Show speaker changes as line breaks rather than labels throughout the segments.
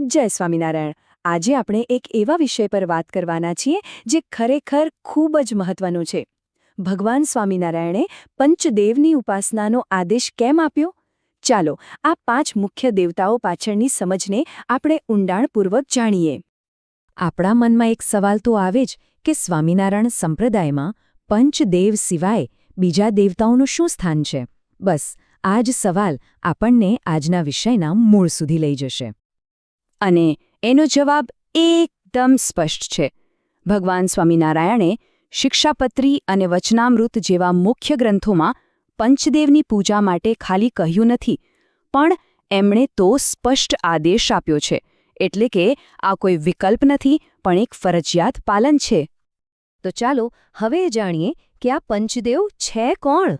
જય સ્વામિનારાયણ. આજે આપણે એક એવા વિષય પર વાત કરવાના છીએ જે ખરેખર ખૂબ જ મહત્વનો છે. ભગવાન સ્વામિનારાયણે પંચદેવની ઉપાસનાનો આદેશ કેમ આપ્યો? ચાલો, આ પાંચ મુખ્ય દેવતાઓ પાછળની સમજને આપણે ઊંડાણપૂર્વક જાણીએ. આપણા મનમાં એક સવાલ તો આવે જ કે સ્વામિનારાયણ સંપ્રદાયમાં પંચદેવ સિવાય બીજા દેવતાઓનું શું સ્થાન છે? બસ, આ જ સવાલ આપણને આજના વિષયના મૂળ સુધી લઈ જશે. અને એનો જવાબ એકદમ સ્પષ્ટ છે. ભગવાન સ્વામિનારાયણે શિક્ષાપત્રી અને વચનામૃત જેવા મુખ્ય ગ્રંથોમાં પંચદેવની પૂજા માટે ખાલી કહ્યું નથી, પણ એમણે તો સ્પષ્ટ આદેશ આપ્યો છે. એટલે કે આ કોઈ વિકલ્પ નથી, પણ એક ફરજિયાત પાલન છે. તો ચાલો હવે જાણીએ કે આ પંચદેવ છે કોણ?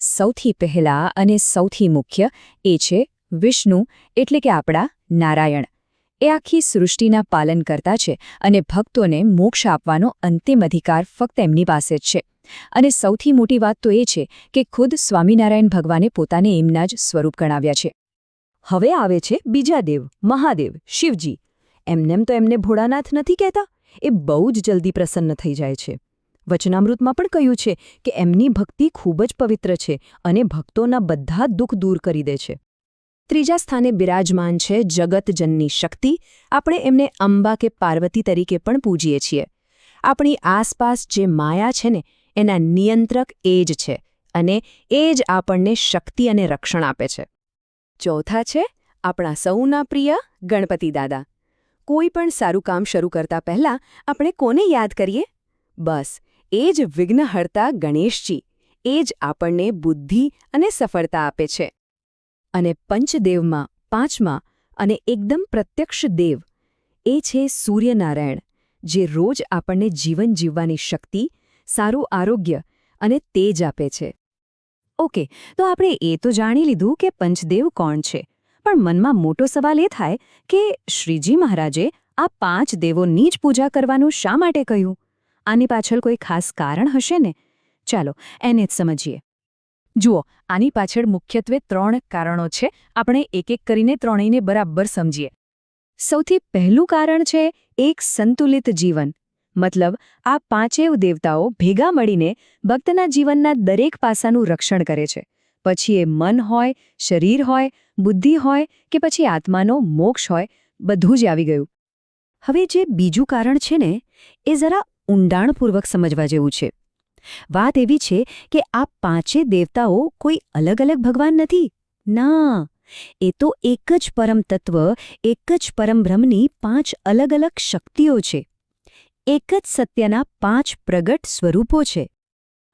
સૌથી પહેલા અને સૌથી મુખ્ય એ છે વિષ્ણુ, એટલે કે આપણા નારાયણ. એ આખી સૃષ્ટિના પાલન કરતા છે અને ભક્તોને મોક્ષ આપવાનો અંતિમ અધિકાર ફક્ત એમની પાસે જ છે. અને સૌથી મોટી વાત તો એ છે કે ખુદ સ્વામિનારાયણ ભગવાને પોતાને એમના જ સ્વરૂપ ગણાવ્યા છે. હવે આવે છે બીજા દેવ, મહાદેવ, શિવજી. એમનેમ તો એમને ભોળાનાથ નથી કહેતા? એ બહુ જ જલ્દી પ્રસન્ન થઈ જાય છે. વચનામૃતમાં પણ કહ્યું છે કે એમની ભક્તિ ખૂબ જ પવિત્ર છે અને ભક્તોના બધા દુઃખ દૂર કરી દે છે. ત્રીજા સ્થાને બિરાજમાન છે જગતજનની શક્તિ. આપણે એમને અંબા કે પાર્વતી તરીકે પણ પૂજીએ છીએ. આપણી આસપાસ જે માયા છે ને, એના નિયંત્રક એ જ છે અને એ જ આપણને શક્તિ અને રક્ષણ આપે છે. ચોથા છે આપણા સૌના પ્રિય ગણપતિ દાદા. કોઈ પણ સારું કામ શરૂ કરતા પહેલા આપણે કોને યાદ કરીએ? બસ, એ જ વિઘ્નહર્તા ગણેશજી. એ જ આપણને બુદ્ધિ અને સફળતા આપે છે. અને પંચદેવમાં પાંચમા અને એકદમ પ્રત્યક્ષ દેવ. એ છે સૂર્યનારાયણ, જે રોજ આપણને જીવન જીવવાની શક્તિ, સારું આરોગ્ય અને તેજ આપે છે. ઓકે, તો આપણે એ તો જાણી લીધું કે પંચદેવ કોણ છે. પણ મનમાં મોટો સવાલ એ થાય કે શ્રીજી મહારાજે આ પાંચ દેવોની જ પૂજા કરવાનું શા માટે કહ્યું? આની પાછળ કોઈ ખાસ કારણ હશે ને? ચાલો, એને જ સમજીએ. જુઓ, આની પાછળ મુખ્યત્વે ત્રણ કારણો છે. આપણે એક એક કરીને ત્રણેયને બરાબર સમજીએ. સૌથી પહેલું કારણ છે એક સંતુલિત જીવન. મતલબ, આ પાંચેવ દેવતાઓ ભેગા મળીને ભક્તના જીવનના દરેક પાસાનું રક્ષણ કરે છે. પછી એ મન હોય, શરીર હોય, બુદ્ધિ હોય કે પછી આત્માનો મોક્ષ હોય, બધું જ આવી ગયું. હવે જે બીજું કારણ છે ને, એ જરા ઊંડાણપૂર્વક સમજવા જેવું છે. વાત એવી છે કે આ પાંચે દેવતાઓ કોઈ અલગ અલગ ભગવાન નથી. ના, એ તો એક જ પરમ તત્વ, એક જ પરમબ્રહ્મની પાંચ અલગ અલગ શક્તિઓ છે. એક જ સત્યના પાંચ પ્રગટ સ્વરૂપો છે.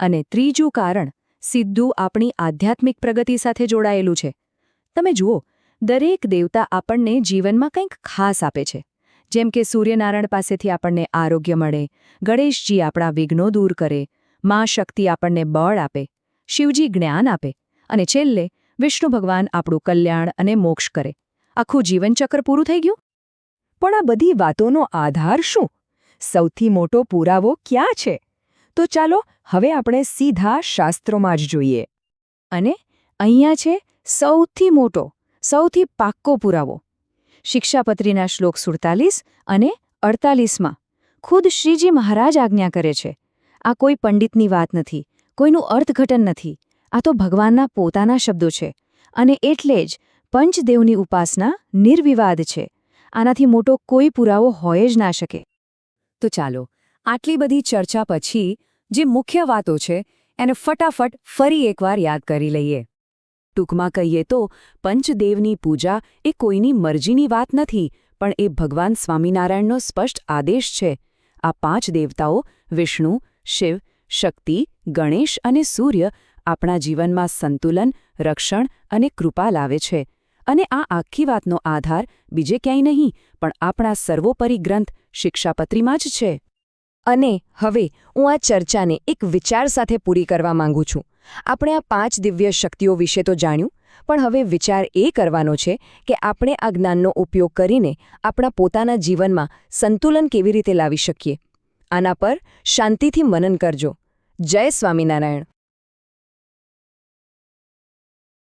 અને ત્રીજું કારણ સીધું આપણી આધ્યાત્મિક પ્રગતિ સાથે જોડાયેલું છે. તમે જુઓ, દરેક દેવતા આપણને જીવનમાં કંઈક ખાસ આપે છે. જેમ કે સૂર્યનારાયણ પાસેથી આપણને આરોગ્ય મળે, ગણેશજી આપણા વિઘ્નો દૂર કરે માં શક્તિ આપણને બળ આપે, શિવજી જ્ઞાન આપે અને છેલ્લે વિષ્ણુ ભગવાન આપણું કલ્યાણ અને મોક્ષ કરે. આખું જીવનચક્ર પૂરું થઈ ગયું? પણ આ બધી વાતોનો આધાર શું? સૌથી મોટો પુરાવો ક્યાં છે? તો ચાલો હવે આપણે સીધા શાસ્ત્રોમાં જ જોઈએ. અને અહીંયા છે સૌથી મોટો, સૌથી પાક્કો પુરાવો. શિક્ષાપત્રીના શ્લોક સુડતાલીસ અને અડતાલીસમાં, ખુદ શ્રીજી મહારાજ આજ્ઞા કરે છે આ કોઈ પંડિતની વાત નથી, કોઈનું અર્થઘટન નથી. આ તો ભગવાનના પોતાના શબ્દો છે અને એટલે જ પંચદેવની ઉપાસના નિર્વિવાદ છે. આનાથી મોટો કોઈ પુરાવો હોય જ ના શકે. તો ચાલો, આટલી બધી ચર્ચા પછી જે મુખ્ય વાતો છે, એને ફટાફટ ફરી એકવાર યાદ કરી લઈએ. ટૂંકમાં કહીએ તો, પંચદેવની પૂજા એ કોઈની મરજીની વાત નથી, પણ એ ભગવાન સ્વામિનારાયણનો સ્પષ્ટ આદેશ છે. આ પાંચ દેવતાઓ, વિષ્ણુ શિવ, શક્તિ, ગણેશ અને સૂર્ય આપણા જીવનમાં સંતુલન, રક્ષણ અને કૃપા લાવે છે. અને આ આખી વાતનો આધાર બીજે ક્યાંય નહીં, પણ આપણા સર્વોપરી ગ્રંથ શિક્ષાપત્રીમાં જ છે. અને હવે હું આ ચર્ચાને એક વિચાર સાથે પૂરી કરવા માંગુ છું. આપણે આ પાંચ દિવ્ય શક્તિઓ વિશે તો જાણ્યું, પણ હવે વિચાર એ કરવાનો છે કે આપણે આ જ્ઞાનનો ઉપયોગ કરીને આપણા પોતાના જીવનમાં સંતુલન કેવી રીતે લાવી શકીએ. આના પર શાંતિથી મનન કરજો. જય સ્વામિનારાયણ.